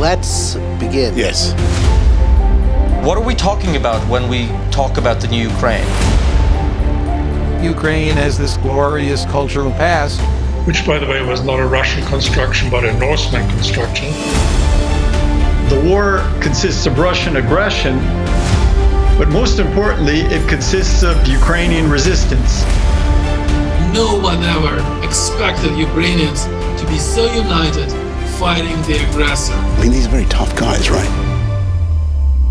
Let's begin. Yes. What are we talking about when we talk about the new Ukraine? Ukraine has this glorious cultural past. which, by the way, was not a Russian construction but a Norseman construction. The war consists of Russian aggression, but most importantly, it consists of Ukrainian resistance. No one ever expected Ukrainians to be so united fighting the aggressor. I mean, these are very tough guys, right?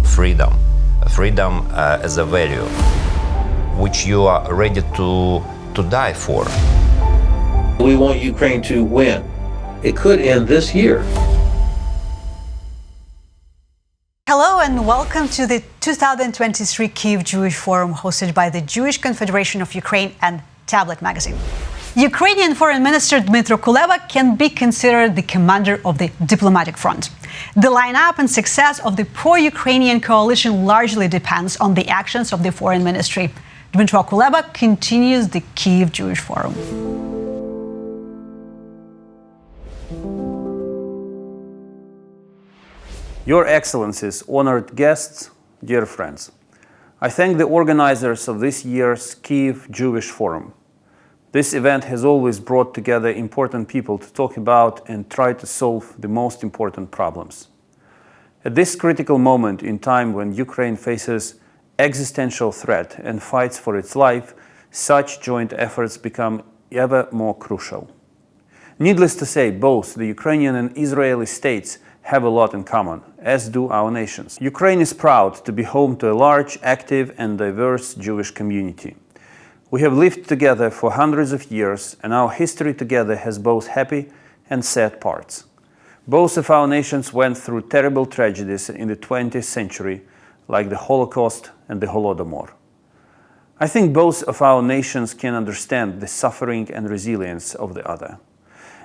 freedom. Freedom uh, as a value, which you are ready to, to die for. We want Ukraine to win. It could end this year. Hello and welcome to the 2023 Kyiv Jewish Forum hosted by the Jewish Confederation of Ukraine and Tablet Magazine. Ukrainian Foreign Minister Dmytro Kuleba can be considered the commander of the diplomatic front. The lineup and success of the pro Ukrainian coalition largely depends on the actions of the Foreign Ministry. Dmytro Kuleba continues the Kyiv Jewish Forum. Your Excellencies, honored guests, dear friends, I thank the organizers of this year's Kyiv Jewish Forum. This event has always brought together important people to talk about and try to solve the most important problems. At this critical moment in time when Ukraine faces existential threat and fights for its life, such joint efforts become ever more crucial. Needless to say, both the Ukrainian and Israeli states have a lot in common, as do our nations. Ukraine is proud to be home to a large, active, and diverse Jewish community. We have lived together for hundreds of years, and our history together has both happy and sad parts. Both of our nations went through terrible tragedies in the 20th century, like the Holocaust and the Holodomor. I think both of our nations can understand the suffering and resilience of the other.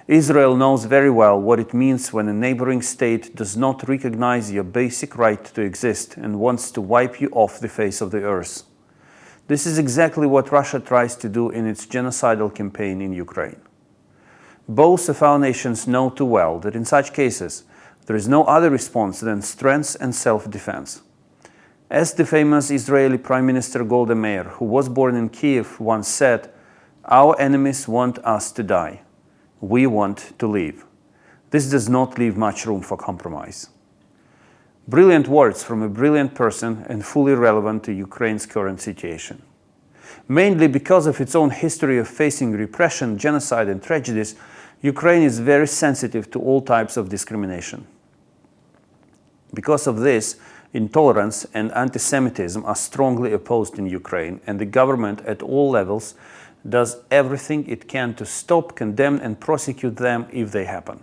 Israel knows very well what it means when a neighboring state does not recognize your basic right to exist and wants to wipe you off the face of the earth. This is exactly what Russia tries to do in its genocidal campaign in Ukraine. Both of our nations know too well that in such cases there is no other response than strength and self defense. As the famous Israeli Prime Minister Golda Meir, who was born in Kiev, once said, Our enemies want us to die. We want to live. This does not leave much room for compromise. Brilliant words from a brilliant person and fully relevant to Ukraine's current situation. Mainly because of its own history of facing repression, genocide, and tragedies, Ukraine is very sensitive to all types of discrimination. Because of this, intolerance and anti Semitism are strongly opposed in Ukraine, and the government at all levels does everything it can to stop, condemn, and prosecute them if they happen.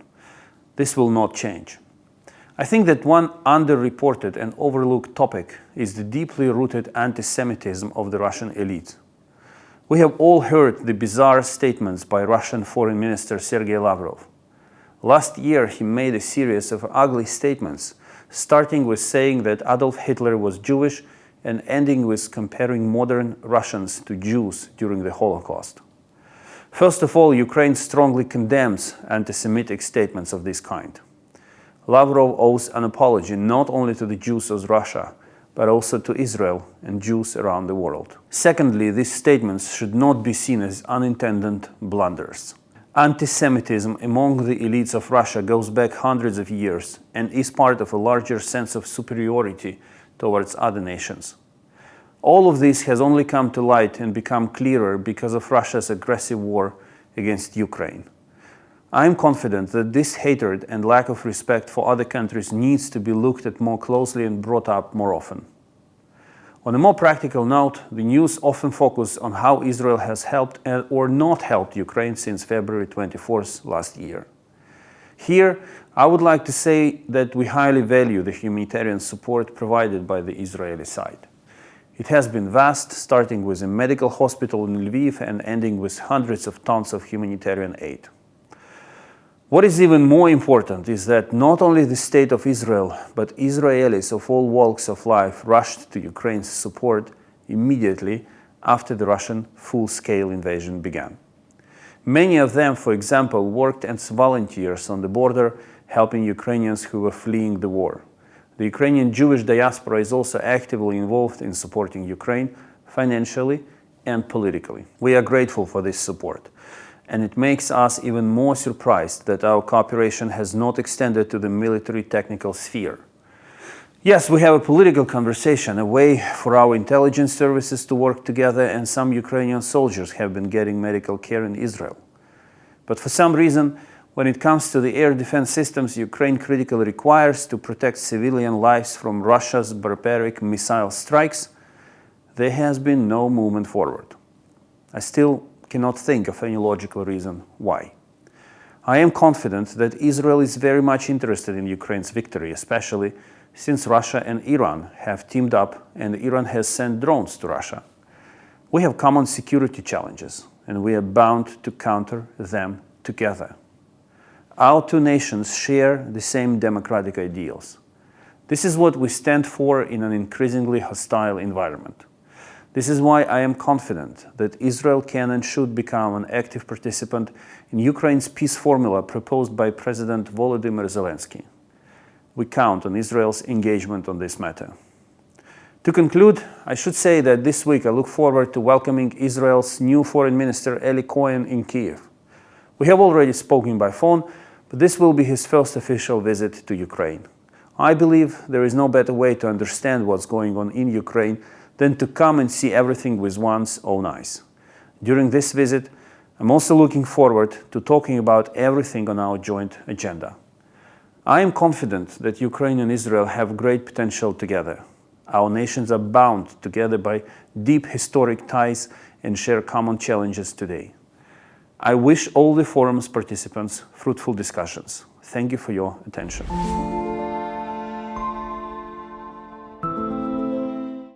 This will not change. I think that one underreported and overlooked topic is the deeply rooted anti Semitism of the Russian elite. We have all heard the bizarre statements by Russian Foreign Minister Sergei Lavrov. Last year, he made a series of ugly statements, starting with saying that Adolf Hitler was Jewish and ending with comparing modern Russians to Jews during the Holocaust. First of all, Ukraine strongly condemns anti Semitic statements of this kind. Lavrov owes an apology not only to the Jews of Russia, but also to Israel and Jews around the world. Secondly, these statements should not be seen as unintended blunders. Anti Semitism among the elites of Russia goes back hundreds of years and is part of a larger sense of superiority towards other nations. All of this has only come to light and become clearer because of Russia's aggressive war against Ukraine. I am confident that this hatred and lack of respect for other countries needs to be looked at more closely and brought up more often. On a more practical note, the news often focuses on how Israel has helped or not helped Ukraine since February 24th last year. Here, I would like to say that we highly value the humanitarian support provided by the Israeli side. It has been vast, starting with a medical hospital in Lviv and ending with hundreds of tons of humanitarian aid. What is even more important is that not only the state of Israel, but Israelis of all walks of life rushed to Ukraine's support immediately after the Russian full scale invasion began. Many of them, for example, worked as volunteers on the border, helping Ukrainians who were fleeing the war. The Ukrainian Jewish diaspora is also actively involved in supporting Ukraine financially and politically. We are grateful for this support, and it makes us even more surprised that our cooperation has not extended to the military technical sphere. Yes, we have a political conversation, a way for our intelligence services to work together, and some Ukrainian soldiers have been getting medical care in Israel. But for some reason, when it comes to the air defense systems Ukraine critically requires to protect civilian lives from Russia's barbaric missile strikes, there has been no movement forward. I still cannot think of any logical reason why. I am confident that Israel is very much interested in Ukraine's victory, especially since Russia and Iran have teamed up and Iran has sent drones to Russia. We have common security challenges, and we are bound to counter them together. Our two nations share the same democratic ideals. This is what we stand for in an increasingly hostile environment. This is why I am confident that Israel can and should become an active participant in Ukraine's peace formula proposed by President Volodymyr Zelensky. We count on Israel's engagement on this matter. To conclude, I should say that this week I look forward to welcoming Israel's new Foreign Minister Eli Cohen in Kiev. We have already spoken by phone, but this will be his first official visit to Ukraine. I believe there is no better way to understand what's going on in Ukraine than to come and see everything with one's own eyes. During this visit, I'm also looking forward to talking about everything on our joint agenda. I am confident that Ukraine and Israel have great potential together. Our nations are bound together by deep historic ties and share common challenges today. I wish all the forum's participants fruitful discussions. Thank you for your attention.